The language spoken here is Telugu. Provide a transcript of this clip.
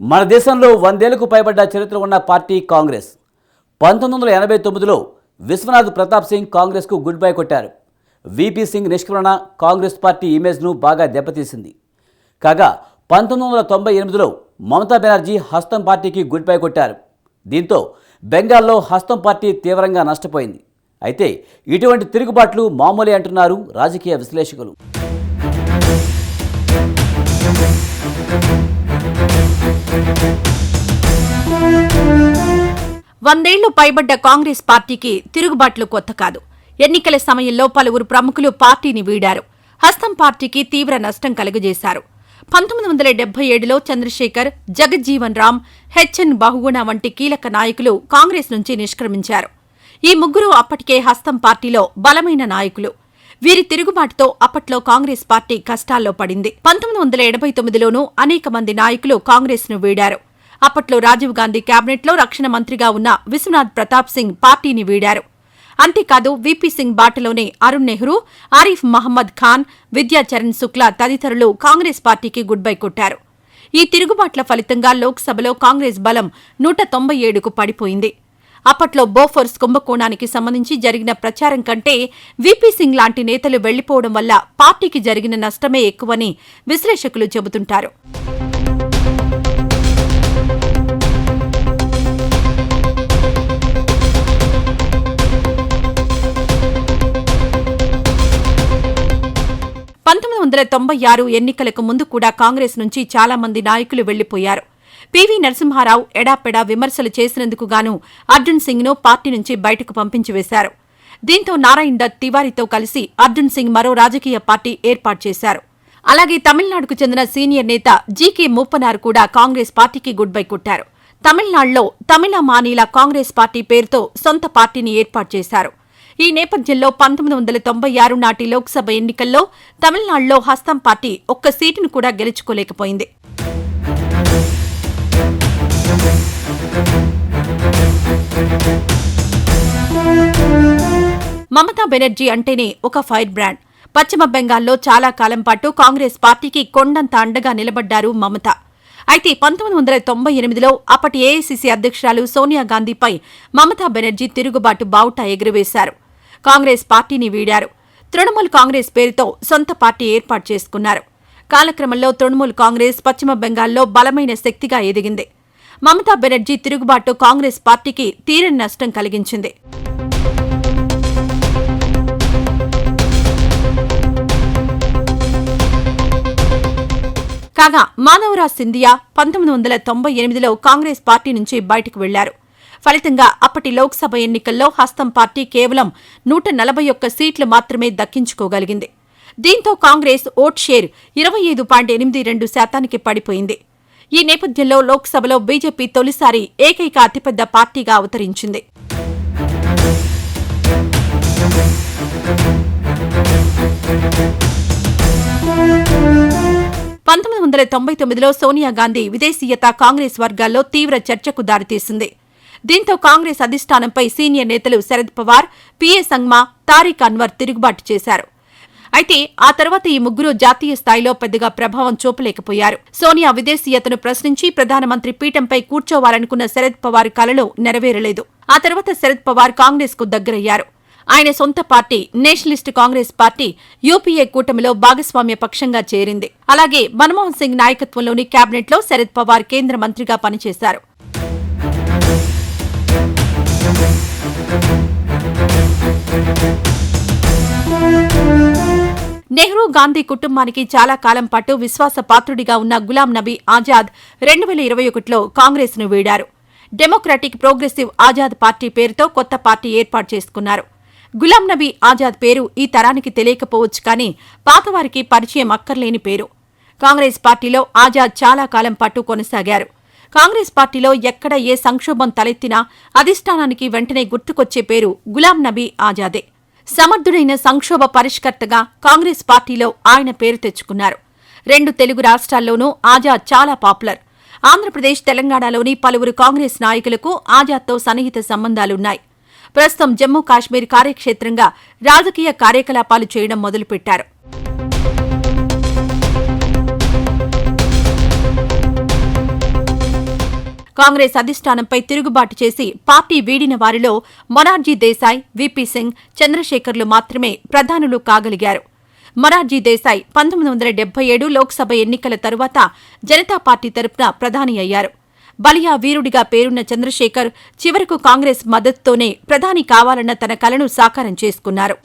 మన దేశంలో వందేళ్ళకు పైబడ్డ చరిత్ర ఉన్న పార్టీ కాంగ్రెస్. పంతొమ్మిది వందల ఎనభై తొమ్మిదిలో విశ్వనాథ్ ప్రతాప్ సింగ్ కాంగ్రెస్కు గుడ్ బై కొట్టారు. విపి సింగ్ నిష్క్రమణ కాంగ్రెస్ పార్టీ ఇమేజ్ను బాగా దెబ్బతీసింది. కాగా పంతొమ్మిది వందల తొంభై ఎనిమిదిలో మమతా బెనర్జీ హస్తం పార్టీకి గుడ్ బై కొట్టారు. దీంతో బెంగాల్లో హస్తం పార్టీ తీవ్రంగా నష్టపోయింది. అయితే ఇటువంటి తిరుగుబాట్లు మామూలే అంటున్నారు రాజకీయ విశ్లేషకులు. వందేళ్ళు పైబడ్డ కాంగ్రెస్ పార్టీకి తిరుగుబాట్లు కొత్త కాదు. ఎన్నికల సమయంలో పలువురు ప్రముఖులు పార్టీని వీడారు. హస్తం పార్టీకి తీవ్ర నష్టం కలుగజేశారు. పంతొమ్మిది వందల డెబ్బై ఏడులో చంద్రశేఖర్ జగజ్జీవన్ రామ్ హెచ్ఎన్ బహుగుణ వంటి కీలక నాయకులు కాంగ్రెస్ నుంచి నిష్క్రమించారు. ఈ ముగ్గురు అప్పటికే హస్తం పార్టీలో బలమైన నాయకులు. వీరి తిరుగుబాటుతో అప్పట్లో కాంగ్రెస్ పార్టీ కష్టాల్లో పడింది. పంతొమ్మిది వందల ఎనభై తొమ్మిదిలోనూ అనేక మంది నాయకులు కాంగ్రెస్ను వీడారు. అప్పట్లో రాజీవ్ గాంధీ కేబినెట్లో రక్షణ మంత్రిగా ఉన్న విశ్వనాథ్ ప్రతాప్ సింగ్ పార్టీని వీడారు. అంతేకాదు విపి సింగ్ బాటలోనే అరుణ్ నెహ్రూ ఆరిఫ్ మహమ్మద్ ఖాన్ విద్యాచరణ్ శుక్లా తదితరులు కాంగ్రెస్ పార్టీకి గుడ్ బై కొట్టారు. ఈ తిరుగుబాట్ల ఫలితంగా లోక్సభలో కాంగ్రెస్ బలం నూట తొంభై ఏడుకు పడిపోయింది. అప్పట్లో బోఫోర్స్ కుంభకోణానికి సంబంధించి జరిగిన ప్రచారం కంటే విపి సింగ్ లాంటి నేతలు వెళ్ళిపోవడం వల్ల పార్టీకి జరిగిన నష్టమే ఎక్కువని విశ్లేషకులు చెబుతుంటారు. పంతొమ్మిది వందల తొంభై ఆరు ఎన్నికలకు ముందు కూడా కాంగ్రెస్ నుంచి చాలా మంది నాయకులు వెళ్ళిపోయారు పివి నరసింహారావు ఎడాపెడా విమర్శలు చేసినందుకు గాను అర్జున్ సింగ్ను పార్టీ నుంచి బయటకు పంపించి వేశారు. దీంతో నారాయణ్ దత్ తివారీతో కలిసి అర్జున్ సింగ్ మరో రాజకీయ పార్టీ ఏర్పాటు చేశారు. అలాగే తమిళనాడుకు చెందిన సీనియర్ నేత జీకే మూపనార్ కూడా కాంగ్రెస్ పార్టీకి గుడ్ బై కొట్టారు. తమిళనాడులో తమిళ మానీల కాంగ్రెస్ పార్టీ పేరుతో సొంత పార్టీని ఏర్పాటు చేశారు. ఈ నేపథ్యంలో పంతొమ్మిది వందల తొంభై ఆరు నాటి లోక్సభ ఎన్నికల్లో తమిళనాడులో హస్తం పార్టీ ఒక్క సీటును కూడా గెలుచుకోలేకపోయింది. మమతా బెనర్జీ అంటేనే ఒక ఫైర్ బ్రాండ్. పశ్చిమ బెంగాల్లో చాలా కాలం పాటు కాంగ్రెస్ పార్టీకి కొండంత అండగా నిలబడ్డారు మమత. అయితే పంతొమ్మిది వందల తొంభై ఎనిమిదిలో అప్పటి ఏఐసీసీ అధ్యక్షురాలు సోనియా గాంధీపై మమతా బెనర్జీ తిరుగుబాటు బావుట ఎగురవేశారు. కాంగ్రెస్ పార్టీని వీడారు. తృణమూల్ కాంగ్రెస్ పేరుతో సొంత పార్టీ ఏర్పాటు చేసుకున్నారు. కాలక్రమంలో తృణమూల్ కాంగ్రెస్ పశ్చిమ బెంగాల్లో బలమైన శక్తిగా ఎదిగింది. మమతా బెనర్జీ తిరుగుబాటు కాంగ్రెస్ పార్టీకి తీరని నష్టం కలిగించింది. కాగా మానవరాజ్ సింధియా పంతొమ్మిది వందల తొంభై ఎనిమిదిలో కాంగ్రెస్ పార్టీ నుంచి బయటకు వెళ్ళారు. ఫలితంగా అప్పటి లోక్సభ ఎన్నికల్లో హస్తం పార్టీ కేవలం నూట నలభై ఒక్క సీట్లు మాత్రమే దక్కించుకోగలిగింది. దీంతో కాంగ్రెస్ ఓట్ షేర్ ఇరవై ఐదు పాయింట్ ఎనిమిది రెండు శాతానికి పడిపోయింది. ఈ నేపథ్యంలో లోక్సభలో బీజేపీ తొలిసారి ఏకైక అతిపెద్ద పార్టీగా అవతరించింది. పంతొమ్మిది వందల తొంభై తొమ్మిదిలో సోనియా గాంధీ విదేశీయత కాంగ్రెస్ వర్గాల్లో తీవ్ర చర్చకు దారితీసింది. దీంతో కాంగ్రెస్ అధిష్టానంపై సీనియర్ నేతలు శరద్ పవార్ పిఏ సంగ్మా తారిక్ అన్వర్ తిరుగుబాటు చేశారు. అయితే ఆ తర్వాత ఈ ముగ్గురు జాతీయ స్థాయిలో పెద్దగా ప్రభావం చూపలేకపోయారు. సోనియా విదేశీయతను ప్రశ్నించి ప్రధానమంత్రి పీఠంపై కూర్చోవాలనుకున్న శరద్ పవార్ కలలో నెరవేరలేదు. ఆ తర్వాత శరద్ పవార్ కాంగ్రెస్కు దగ్గరయ్యారు. ఆయన సొంత party nationalist Congress party UPA కూటమిలో భాగస్వామ్య పక్షంగా చేరింది. అలాగే మన్మోహన్ సింగ్ నాయకత్వంలోని కేబినెట్లో శరద్ పవార్ కేంద్ర మంత్రిగా పనిచేశారు. నెహ్రూ గాంధీ కుటుంబానికి చాలా కాలం పాటు విశ్వాసపాత్రుడిగా ఉన్న గులాం నబీ ఆజాద్ రెండు వేల ఇరవై ఒకటిలో కాంగ్రెస్ను వీడారు. డెమోక్రటిక్ ప్రోగ్రెసివ్ ఆజాద్ పార్టీ పేరుతో కొత్త పార్టీ ఏర్పాటు చేసుకున్నారు. గులాం నబీ ఆజాద్ పేరు ఈ తరానికి తెలియకపోవచ్చు కానీ పాతవారికి పరిచయం అక్కర్లేని పేరు. కాంగ్రెస్ పార్టీలో ఆజాద్ చాలా కాలం పాటు కొనసాగారు. కాంగ్రెస్ పార్టీలో ఎక్కడ ఏ సంక్షోభం తలెత్తినా అధిష్టానానికి వెంటనే గుర్తుకొచ్చే పేరు గులాం నబీ ఆజాదే. సమర్థుడైన సంక్షోభ పరిష్కర్తగా కాంగ్రెస్ పార్టీలో ఆయన పేరు తెచ్చుకున్నారు. రెండు తెలుగు రాష్ట్రాల్లోనూ ఆజాద్ చాలా పాపులర్. ఆంధ్రప్రదేశ్ తెలంగాణలోని పలువురు కాంగ్రెస్ నాయకులకు ఆజాద్తో సన్నిహిత సంబంధాలున్నాయి. ప్రస్తుతం జమ్మూ కాశ్మీర్ కార్యక్షేత్రంగా రాజకీయ కార్యకలాపాలు చేయడం మొదలుపెట్టారు. కాంగ్రెస్ అధిష్టానంపై తిరుగుబాటు చేసి పార్టీ వీడిన వారిలో మొరార్జీ దేశాయ్ విపి సింగ్ చంద్రశేఖర్లు మాత్రమే ప్రధానులు కాగలిగారు. మొరార్జీ దేశాయ్ పంతొమ్మిది వందల డెబ్బై ఏడు లోక్సభ ఎన్నికల తరువాత జనతా పార్టీ తరపున ప్రధాని అయ్యారు. బలియా వీరుడిగా పేరున్న చంద్రశేఖర్ చివరకు కాంగ్రెస్ మద్దతుతోనే ప్రధాని కావాలన్న తన కలను సాకారం చేసుకున్నారు.